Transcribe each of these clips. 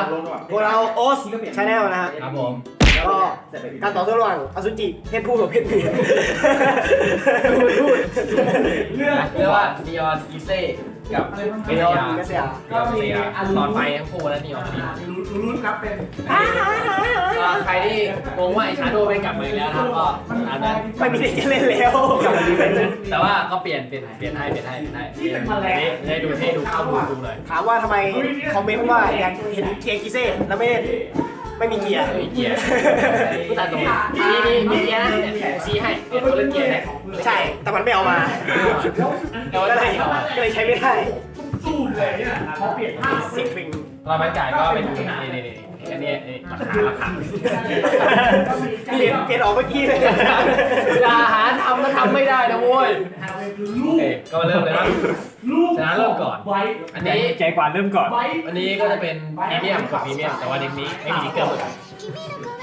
ครับพวกเราโอสชาแนลนะฮะครับผมก็การต่อสู้ระหว่างอสุจิเพศผู้กับเพศเมียเรียกว่านีออนอีเซ่ กับเมเมเนียยอนเมสยาก็เสียหลอดไฟทั้งคู่แล้วนีออนรู้ครับเป็นใครที่งงว่าไอชาโดไม่กลับมาอีกแล้วนะครับก็ตามนั้นไม่มีเด็กจะเล่นแล้วแต่ว่าก็เปลี่ยนเปลี่ยนเปลี่ยนให้เปลี่ยนให้เปลี่ยนให้นี่ได้ดูให้ดูเข้าดูดูเลยถามว่าทำไมคอมเมนต์ว่าอยากเห็นเกียร์กิเซ่แล้วไม่เล่น ไม่มีเกียร์ไม่มีเกียร์ผู้ตัดตรงนี้มีมีมีเกียร์นะเนี่ยชี้ให้เปลี่ยนคนละเกียร์นะใช่ แต่มันไม่เอามาแต่ว่าก็ได้เลยเอามาก็เลยใช้ไม่ได้สู้เลยเนี่ยพอเปลี่ยนท่าสิบวิงเรามาจ่ายก็เป็นนี่นี่นี่อันนี้นี่ราคาราคาเปลี่ยนเปลี่ยนออกเมื่อกี้เลยอย่าหาทำก็ทำไม่ได้นะโว้ย คือโอลูกเคก็มาเริ่มเลยนะ ลูกชนะเริ่มก่อน ไว้อันนี้ ใจกว่าเริ่มก่อน ไว้อันนี้ก็จะเป็นพรีเมียมกับพรีเมียมแต่ว่าเด็กนี้ไม่มีทิกเกอร์หมื่น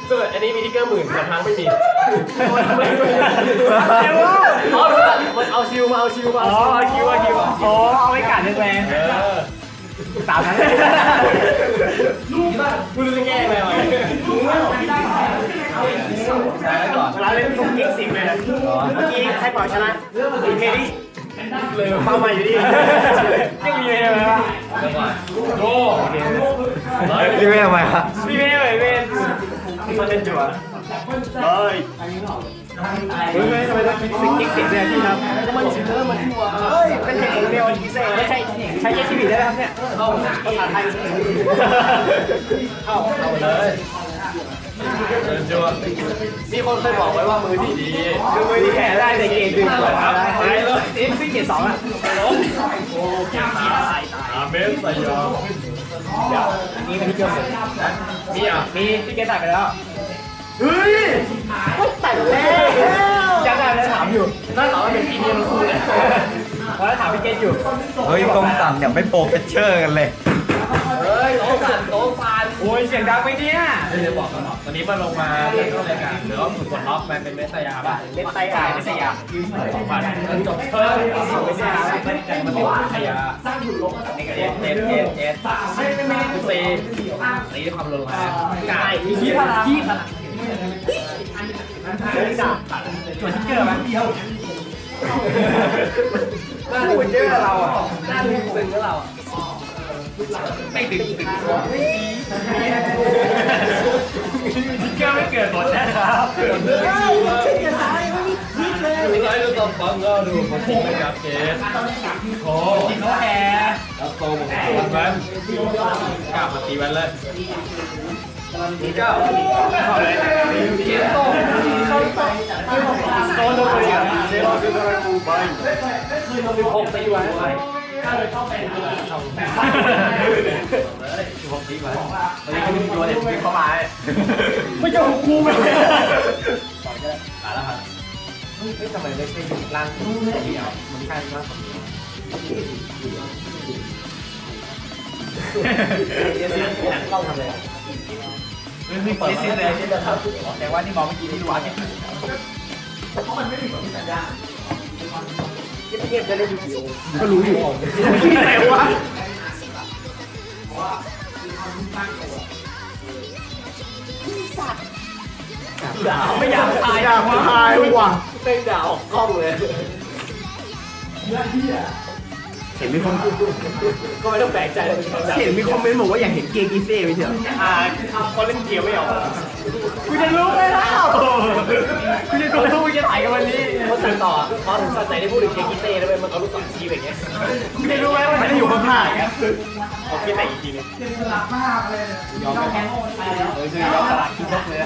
ส่วนอันนี้มีทิกเกอร์หมื่นแต่ทางไม่มีอ๋อรู้ละมันเอาชิวมาเอาชิวมาอ๋อเอาคิวเอาคิวอ๋อเอาไว้กัดแรงเออๆตามนั้นเลย ลูกบ้านคุณรู้จะแก้ไหมวะ ลูกไม่หรอกไม่ได้ ชนะก่อนเวลาเล่นทุกเกมสิบเลยนะเมื่อกี้ใครเป่าชนะอีเมดิเลยเป่ามาอยู่ดียังมีเลยไหมวะเริ่มีโอ้ยพี่เม่ทำไมครับพี่เม่เหมือนเม่มันเป็นจั่วเฮ้ยเฮ้ยทำไมต้องคิดสิ่งเก่งๆด้วยพี่ครับมันเชื่อมันทั่วเฮ้ยเป็นเด็กเดียวกิเซ่ไม่ใช่ใช้เยชีวิตได้ไหมครับเนี่ยเข้าภาษาไทยเข้าเข้าเลย มีคนเคยบอกไว้ว่ามือที่ดีคือมือที่แข่ได้แต่เกมดึงครับไปเลยเอ็มซี่เกตสองอะโอาเมสสยามนี่มันที่เกี่ยวกับนี่อะมีพี่เกตัดไปแล้วเฮ้ยแต่แล้วจำได้แล้วถามอยู่นั่นเหรอเป็นพรีเมียมคู่เลยวันนั้นถามพี่เกตอยู่เฮ้ยกองสั่งเนี่ยไม่โปรเฟชเชอร์กันเลยเฮ้ยโต๊ะสั่นโต๊ะฟาน อ้ยเสียงดังไปเนี่ยเดี๋ยวบอกกันหรอกวันนี้มาลงมาเล่นเข้ารายการหรือว่าฝึกกดล็อกมาเป็นเมสยาป่ะเล่นไตอะเมสยาสองพันจบเชิญเมสยามาเป็นเมสยาสร้างอยู่ลบมาจากเจ็ดเจ็ดเจ็ดเจ็ดสามไม่ไม่ไม่ตีตีด้วยความรุนแรงกายขี้พลังขี้พลังเฮ้ยจ้ะจวดทิกเกอร์ไหมเดียวหน้าดูเยอะเราอะหน้าดูตึงก็เราอะ ไม่ตึงตึงทิกเกอร์ไม่เกิดผลนะครับดูไรดูตบฟังก็ดูคนที่ไม่กับเกสโอ้เขาแอร์แล้วโตหมดแวนกลับมาตีแวนเลยนี่ก็เข้าเลยเกสโตโซนโดนเลยอะเซโรซิโดรากูไปสิบหกตีแวนเลย ก็เลยต้องเป็นสิบหกตีแวนตอนนี้ก็มีตัวเด็ดเข้ามาไม่จะกูไหมตายแล้วครับเฮ้ยทำไมไม่ใช่ร่างเดียวมันใช่มากกว่านี้เดี๋ยวสิหนังกล้องทำเลยนี่เปิดเลยแต่ว่านี่มองเมื่อกี้ที่ดูอาร์ตเพราะมันไม่มีแบบสัญญา เงียบๆจะได้อยู่กี่องค์ก็รู้อยู่ไหนวะด่าไม่อยากตายอยากมาหายว่ะเต้นด่าออกกล้องเลยเห็นมีคนก็ไม่ต้องแปลกใจเลยเห็นมีคอมเมนต์บอกว่าอยากเห็นเกย์กิเซ่ไม่ใช่เหรออ่าคนเล่นเกียวไม่ออกกูจะรู้ไหมล่ะกูจะรู้ว่ากูจะถ่ายกันวันนี้เขาตัดต่อพอถึงตอนไหนได้พูดถึงเกกิเต้แล้วมันเอาลูกศรชี้แบบเงี้ยกูจะรู้ไหมว่าไม่ได้อยู่ข้างๆอะเขาคิดแต่อีกทีนึงเป็นสลับมากเลยยอมแพ้ไปแล้วเออคือยอมสลัดคิดนกเลย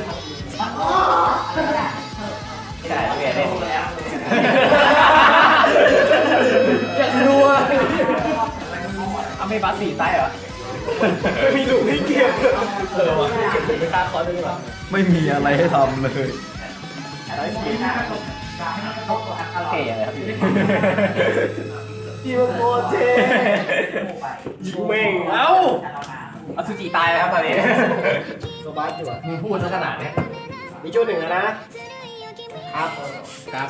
เอาไม่บัสสี่ไซส์เหรอไม่มีหลุมให้เก็บเออว่ะไม่ค่าคอร์สด้วยว่ะไม่มีอะไรให้ทำเลยเก๋อะไรครับพี่ที่มันโคตรเท่ยิงเม่งเอ้าอสุจิตายแล้วครับตอนนี้โซบาสอยู่อะมึงพูดซะขนาดเนี้ยมีชุดหนึ่งแล้วนะ ครับ ครับ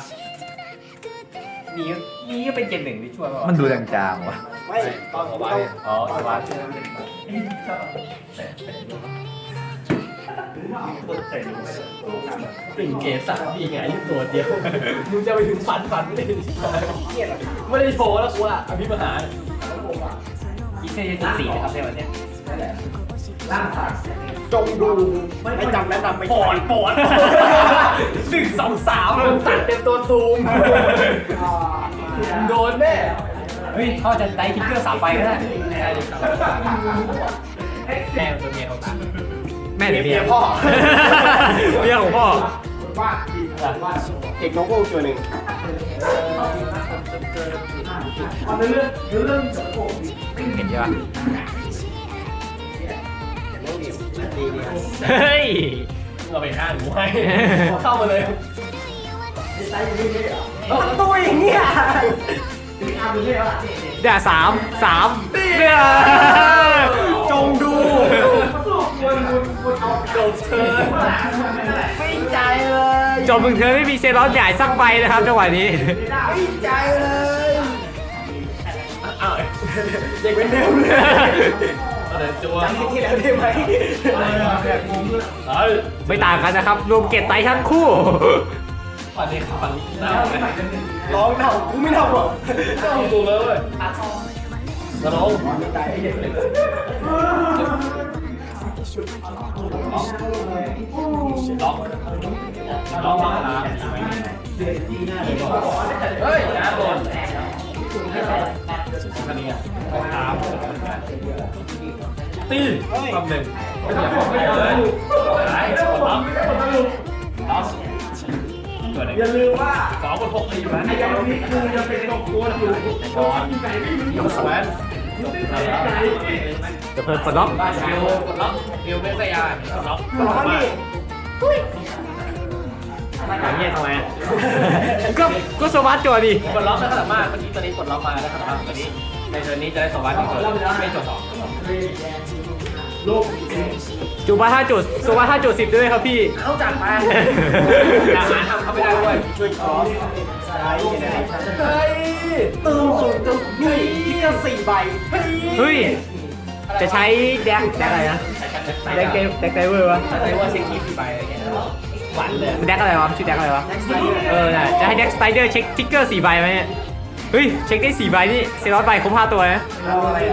นี่นี่ก็เป็นเจนหนึ่งที่ช่วยป่ะมันดูจางๆว่ะ ไม่ต้องต้องอ๋อสบายเติ่งเกสสักดีไงยู่ตัวเดียวมึงจะไปถึงฝันฝันไม่ได้ไม่ได้โชว์แล้วกูอะอภิมหาอีเซ่จะสี่นะครับในวันนี้จงดูไม่จำและจำไม่ปอดปอดหนึ่งสองสามตัดเต็มตัวซูมโดนแน่ เฮ้ยเขาจะได้ทิกเกอร์สามใบก็ได้แม่ตัวเมียเขาตายแม่หรือเมียพ่อเมียของพ่อเอกน้องโก้ตัวหนึ่งเอาเรื่องเรื่องเห็นใช่ปะเฮ้ยเราไปฆ่าหนูให้เข้ามาเลยตัวอย่างเงี้ยอาบุ เล่อะเดี๋ยวสามสามเดี๋ยวจงดูจบเธอไม่ใจเลยจนมึงเธอไม่มีเซรอนใหญ่สักใบนะครับจังหวะนี้ไม่ใจเลยอ้าวเด็กเป็นเดิมเลยเดี๋ยวจัวที่แล้วได้ไหมเฮ้ยไม่ต่างกันนะครับรวมเกตไตทั้งคู่ ฝันนี้ฝันร้องเน่ากูไม่เน่าหรอกเน่าตัวเลยเว้ยกระร้องล็อกล็อกมาเฮ้ยนะโดนคันนี้อะถามตีความหนึ่งไม่อยากบอกไม่เลยหายล็อกล็อก วไหนอย่าลืมว่าสองคนหกตีมันไอ้ยังนี้คือจะเป็นตัวตัวอยู่ก่อนยกแหวนจะเพิ่มปลดล็อกเดียวกดล็อกเดียวไม่ใส่ยาล็อกตัวนี้อย่างเงี้ยทำไมอะก็ก็สวัสดจวดิกดล็อกได้ขนาดมากเมื่อกี้ตัวนี้กดล็อกมาได้ขนาดมากตัวนี้ในเทอร์นี้จะได้สวัสดิ์หนึ่งตัวไม่จดสอง จูบ้าห้าจุดสวัสดห้าจุดสิบด้วยครับพี่ต้องจัดไปอย่าหาทำเขาไม่ได้ด้วยช่วยคอสเฮ้ยตื่นสูงจนนี่ที่ก็สี่ใบเฮ้ยจะใช้แดกแดกอะไรนะแดกเกมแดกไดเวอร์วะอะไรว่าเช็คคีปีไปอะไรเงี้ยหวานเลยมันแดกอะไรวะชื่อแดกอะไรวะเออน่ะจะให้แดกสไตเดอร์เช็คทิกเกอร์สี่ใบไหมเนี่ยเฮ้ยเช็คได้สี่ใบนี่เซรอสใบครบห้าตัวนะเราอะไรอ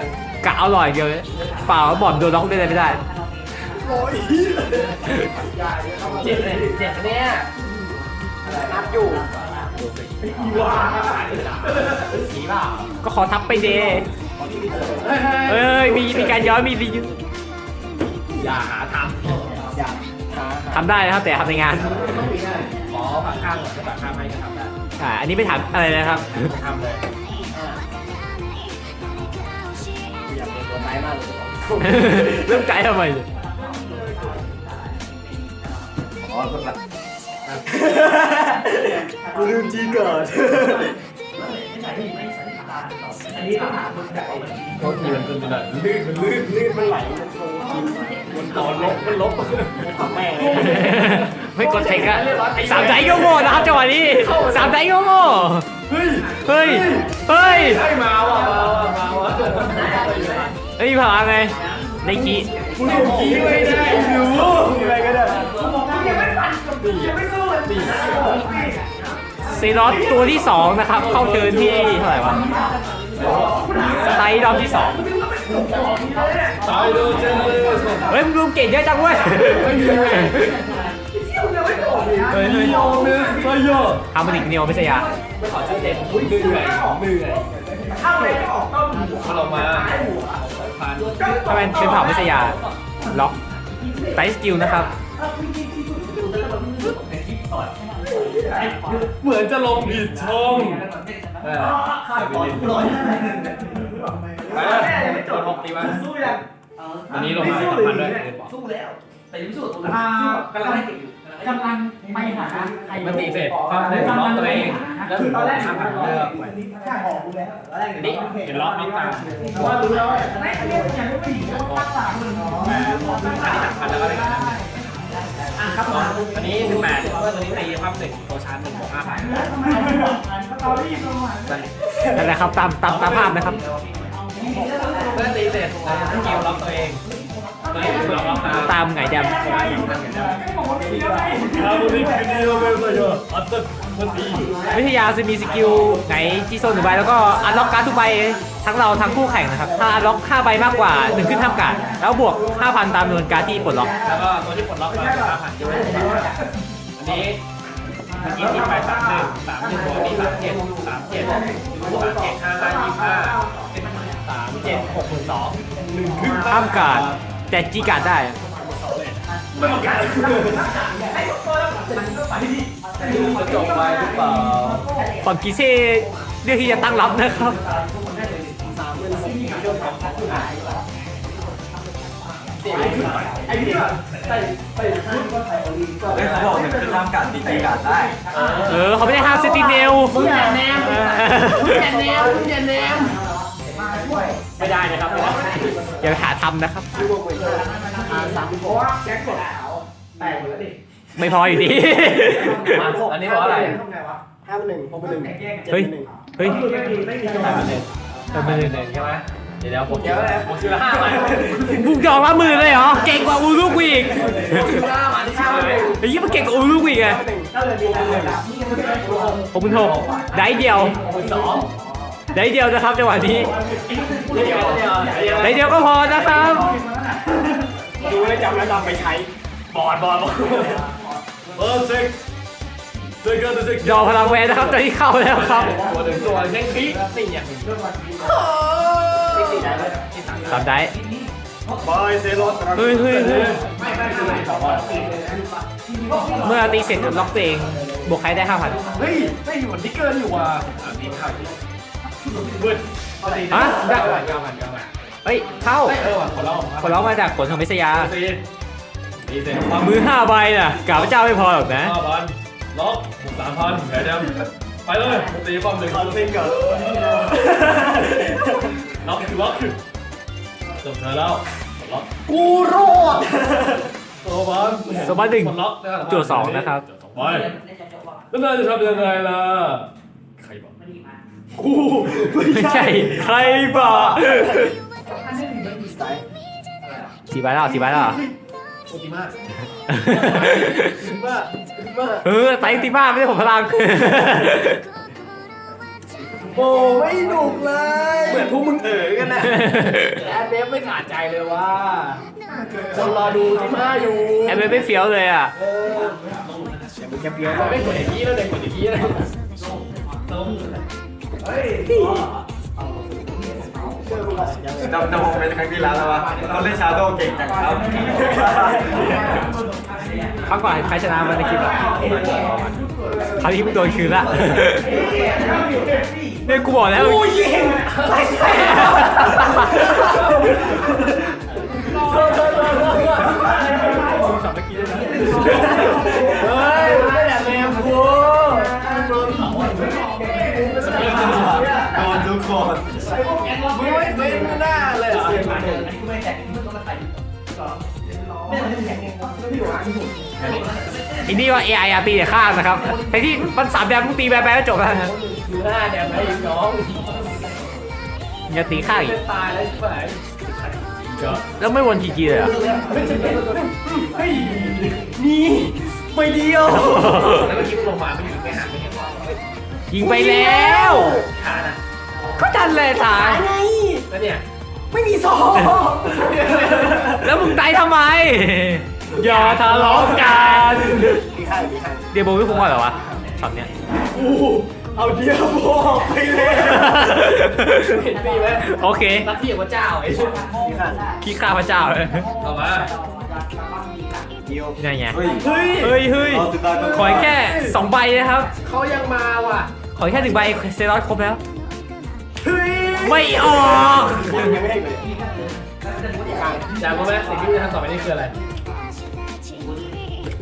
ะ กะเอาหล่อยเดียวเลยเปล่าบอมโดนล็อกได้เลยไม่ได้เจ็บเลยเจ็บเนี่ยนับอยู่สีเปล่าก็ขอทับไปเดเอ้ยมีมีการย้อนมีรีอย่าหาททำได้นะครับแต่ทำในงานำขอฝากข้างฝากข้างให้ก็ทำได้อ่าอันนี้ไม่ถามอะไรนะครับทำเลย เริ่มใจทำไมอ๋อคนละกูลืมจีเกิดโคตรทีมันเป็นแบบลื่นมันลื่นลื่นมันไหลมันโชว์มันต่อลบมันลบทำแม่งไม่กดเทคอะสามใจก็โง่นะครับจังหวะนี้สามใจก็โง่เฮ้ยเฮ้ยเฮ้ยให้มาว่ะมาว่ะมาว่ะ เฮ้ยผ่านไงในกีกูดูขี้ไม่ได้ดูอะไรก็ได้เซรอสตัวที่สองนะครับ เข้าเทิร์นที่เท่าไหร่วะสไตล์รอบที่สองตายดูเจนเลยเฮ้ยมึงรวมเก่งเยอะจังเว้ยไม่มีเลยเฮ้ยเฮ้ยโยมเลยไปโยมฮาร์โมนิกเนโอไม่ใช่ยาขอชื่อเต็มเหนื่อยเหนื่อยถ้าไม่ออกต้องมาลงมา พันทำไมเป็นเผ่าไม่ใช่ยาล็อกไตสกิลนะครับเหมือนจะลงผิดช่องเออไปเล่นไปโดนหกตีวันสู้ยังวันนี้ลงมาสามพันด้วยสู้แล้วแต่ยังไม่สู้ตัวนั้นกำลังกำลังไม่หาใครมันตีเสร็จความหนึ่งล็อกตัวเอง แล้วถึงตอนแรกห้าพันเลือกแค่ออกดูแล้วตอนแรกอันนี้เห็นล็อกล็อกตามว่ารู้แล้วไม่อันนี้ยังไม่ถึงตั้งสามหมื่นอันนี้สามพันแล้วก็ได้กันอะครับผมอันนี้สิบแปดตัวนี้ตีความหนึ่งโตชาร์จหนึ่งบวกห้าพันทำไมเขาบอกเขารีบลงมานั่นแหละครับตามตามตามภาพนะครับเเมื่อตีเสร็จเราจะสกิลล็อกตัวเองตัวเองล็อกล็อกนะตามไงแดม วิทยาจะมีสกิลไหนที่โซนหนึ่งใบแล้วก็อันล็อกการ์ดทุกใบทั้งเราทั้งคู่แข่งนะครับ ถ้าอันล็อก5ใบมากกว่า1ขึ้นทำการดแล้วบวก 5,000 ตามจำนวนการ์ดที่ปลดล็อกแล้วก็ตัวที่ปลดล็อกมาห้าพันยูอันนี้เมื่อกี้ตีไปสามหนึ่งสามหนึ่งบวกนี่สามเจ็ดสามเจ็ดสามเจ็ดห้าห้ายี่ห้าสามเจ็ดหกหมื่นสองหนึ่งครึ่งห้ามการ์ดแต่จีการ์ดได้ไม่ต้องการ จะจบไปหรือเปล่าฝั่งกิเซ่เลือกที่จะตั้งรับนะครับเฮ้ยเขาบอกมันคือทำการตีจีการได้เออเขาไม่ได้ห้ามเซติเนลมึงอย่าแนมมึงอย่าแนมมึงอย่าแนมไม่ได้นะครับอย่าไปหาทำนะครับ ไม่พออยู่ดี อันนี้เพราะอะไร ห้าเป็นหนึ่งหกเป็นหนึ่งเจ็ดเฮ้ยเป็นหนึ่งเฮ้ยห้าพันหนึ่งเป็นหมื่นหนึ่งใช่ไหมเดี๋ยวเดี๋ยวผมเดี๋ยวผมซื้อละห้าพันบุกดอกละหมื่นเลยเหรอ เก่งกว่าอูรุกอีกซื้อละห้าพันที่ซื้อเลยไอ้ยี่มันเก่งกว่าอูรุกอีกไงผมเป็นหกได้เดียวสองได้เดียวนะครับจังหวะนี้ เดี๋ยวเดี๋ยวเดี๋ยวได้เดียวก็พอนะครับ ดูแล้วจำแล้วนำไปใช้ บอดบอดบอด เออเซ็กเซ็กเกอร์เซ็กดอกพลังแวนนะครับตอนนี้เข้าแล้วครับ ตัวหนึ่งตัวเซ็กฟีสี่อย่างสามได้บอยเซโรสเฮ้ยเฮ้ยเฮ้ยไม่ไม่ไม่ไม่สองบอลเมื่อตีเสร็จล็อกตัวเองบวกใครได้ห้าพันเฮ้ยไม่อยู่บนทิกเกอร์อยู่ว่ะอะตีเข้าบึ้ดฮะเก้าพันเก้าพันเก้าพันเฮ้ยเข้าเออว่ะคนเราคนร้องมาจากขนของพิษยา ตีตีเสร็จมือห้าใบน่ะกาพเจ้าไม่พอหรอกนะ ห้าพันล็อกหกสามพันแผลเดิมไปเลยตีป้อมหนึ่งคอนซิงเกิลล็อกคือล็อกคือจบเธอแล้วล็อกกูรอดโซบันสบันหนึ่งล็อกจั่วสองนะครับสองใบแล้วนายจะทำยังไงล่ะใครบอกกูไม่ใช่ ใครบ้าสี่ใบแล้วสี่ใบแล้ว เหรอโอติมาว่าว่าเออไตรติมาไม่ได้ผมพลัง โอ้ไม่หนุกเลย เหมือนพวกมึงเอ๋อกันนะแอดเดฟไม่ขาดใจเลยว่าคนรอดูที่มาอยู่แอมไม่เฟี้ยวเลยอะเออแคปเยอะไม่กดอย่างนี้แล้วเด็กกดอย่างนี้เลย ดำดำเป็นครั้งที่แล้วแล้ววะเขาเล่นชาโดว์เก่งจังครับครั้งก่อนใครชนะมันในคลิปอะคราวนี้มึงโดนคืนละเนี่ยกูบอกแล้ว เฮ้ยไม่อยากแนมกูโดนทุกคนมึงไม่เป็นหน้าเลยเหรอไอ้นี่ว่า AI อะตีแต่ข้างนะครับแต่ที่มันสามแบบมึงตีแบบแบบแล้วจบแล้วนะดูหน้าแดมไอ้น้องอย่าตีข้างอีกตายแล้วใช่ไหมแล้วไม่วนทีจีเลยเหรอะเฮ้ยนี่ไม่เดียวแล้วเมื่อกี้ลงมาไม่อยู่ไม่หันไม่เห็นยิงไปแล้วขานะก็ดันเลยตายไง แล้วเนี่ย ไม่มีซอง แล้วมึงตายทำไม อย่าทะเลาะกัน มีใครมีใครเดี๋ยวโบไม่คุ้มก่อนเหรอวะช็อตเนี้ย อู้เอาเดียวโบออกไปเลยเห็นตีไหมโอเค รักที่อย่างพระเจ้าไอ้มีใครขี้ข้าพระเจ้าเลยเอามาเดียวนี่ไงเฮ้ยเฮ้ยเฮ้ยเฮ้ยเอาสุดท้ายก็ขอแค่สองใบนะครับ เขายังมาว่ะ ขอแค่หนึ่งใบเซรอสครบแล้วเฮ้ย ไม่ออกยังไม่ได้เลยจากรู้ไหมสิ่งที่จะทำต่อไปนี่คืออะไร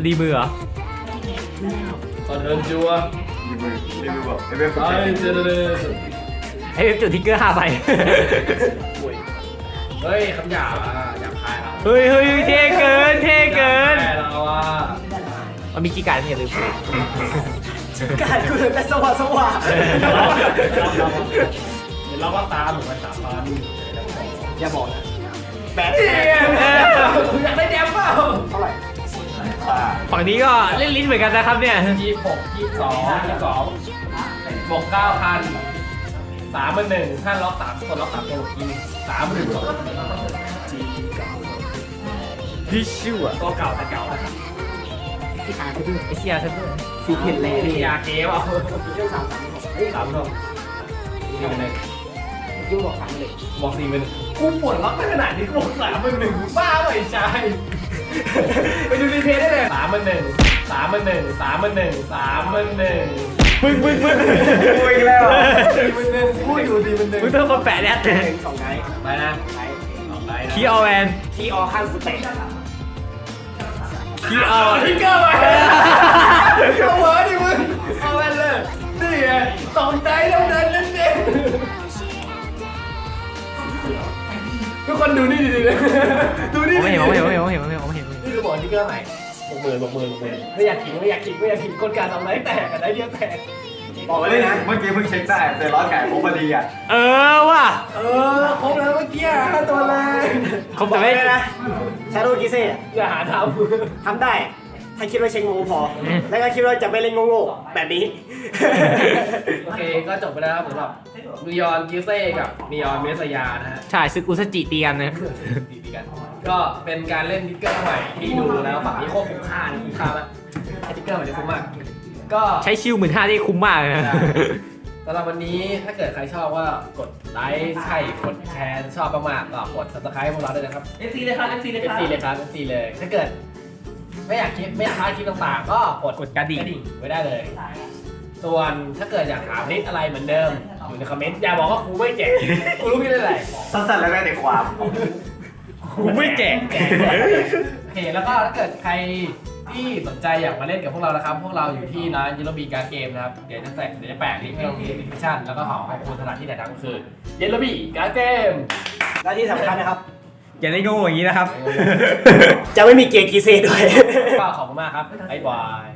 รีมือเหรอตอนเดินจัวรีวิวรีวิวแบบรีวิวไอ้เจเนเรชั่นไอ้เว็บจุดทิกเกอร์ห้าใบเฮ้ยคำหยาบอะหยาบคายอะเฮ้ยเฮ้ยเท่เกินเท่เกินแม่เราอะมันมีกี่การเนี่ยลืมการกูเลยแต่สว่างสว่าง เห็นเราว่าตามเหมือนกันสามพันอย่าบอกนะแบดอยากได้แดมเปล่าเท่าไหร่ฝั่งนี้ก็เล่นลิ้นเหมือนกันนะครับเนี่ยยี่สิบหกยี่สิบสองยี่สิบสองบวกเก้าพันสามมันหนึ่งห้าล็อกสามคนล็อกสามคนอีกสามหนึ่งพิชชูอะตัวเก่าแต่เก่านะครับที่ขายคือไอเชียฉันด้วยสีเห็นแหล่นี่นี่ยาเกมเอาเรื่องสามสามเฮ้ยสามลงสี่เป็นหนึ่ง ยุ่งบอกสามเลยบวกสี่เป็นหนึ่งกูปวดล็อกไปขนาดนี้กูบอกสามเป็นหนึ่งบ้าเลยชายไปดูรีเพลย์ได้เลยสามมันหนึ่งสามมันหนึ่งสามมันหนึ่งสามมันหนึ่งมึงมึงมึงกูอีกแล้วพูดอยู่ดีเป็นหนึ่งมึงต้องมาแปะเนี่ยหนึ่งสองไงไปนะไงต่อไปนะคีออแวนที่ออขั้นสเต็ปคีออทิกเกอร์ไปเอาหัวดิมึงเอาไปเลยนี่ไงสองใจแล้วเดินเล่นเอง ทุกคนดูนี่ดิดูนี่ไม่ดิเห็นไม่เห็นไม่เห็นไม่เห็นไม่เห็นไม่เห็นนี่คือบอกที่เกอร์ใหม่หกหมื่นหกหมื่นหกหมื่นไม่อยากขิงไม่อยากขิงไม่อยากขิงคนการทำไรแตกกันได้เดียวแตกบอกไว้เลยนะ เมื่อกี้เพิ่งเช็คได้แต่ร้อนไก่ผมพอดีอะเออว่ะเออครบแล้วเมื่อกี้ห้าตัวเลยครบแต่ไม่บอกเลยนะชาโดกิเซ่อย่าหาทำทำได้ ถ้าคิดว่าเช็งโง่พอ แล้วก็คิดว่าจะไม่เล่นโง่ๆแบบนี้ โอเคก็จบไปแล้วครับสำหรับนีออนกิเซ่กับนีออนเมสยานะฮะ ใช่ซึกอุสจิตีกันนะ ดีดีกันก็เป็นการเล่นทิกเกอร์ใหม่ที่ดูแล้วฝั่งนี้โคตรคุ้มค่านะคุ้มค่ามากไอ้ทิกเกอร์มันจะคุ้มมาก ก็ใช้ชิลหมื่นห้าที่คุ้มมากเลยนะ สำหรับวันนี้ถ้าเกิดใครชอบว่ากดไลค์ใช่กดแชร์ชอบมากๆก็กด subscribe พวกเราด้วยนะครับำเอฟซีเลยครับเอฟซีเลยครับ FC เลยครับ FC เลยถ้าเกิด ไม่อยากคลิปไม่อยากพลาดคลิปต่างๆ ก็กดกดกระดิ่งไว้ได้เลย ส่วนถ้าเกิดอยากถามลิสต์อะไรเหมือนเดิม อยู่ในคอมเมนต์อย่าบอกว่าครูไม่แจกครูรู้ไม่ได้ไรสั้นๆแล้วได้แต่ความกูไม่แจกแจกโอเคแล้วก็ถ้าเกิดใครที่สนใจอยากมาเล่นกับพวกเรานะครับ พวกเราอยู่ที่ร้านยูโรบีการ์ดเกมนะครับ เดี๋ยวจะแปะเดี๋ยวจะแปะลิงก์ให้ที่ดิสคริปชั่นแล้วก็ขอขอบคุณสถานที่ไหนทั้งคือเยลโลบีการ์ดเกมและที่สำคัญนะครับ อย่าได้โง่อย่างนี้นะครับ จะไม่มีเกียร์กีเซ่ด้วย ก็ขอบคุณมากครับบ๊ายบาย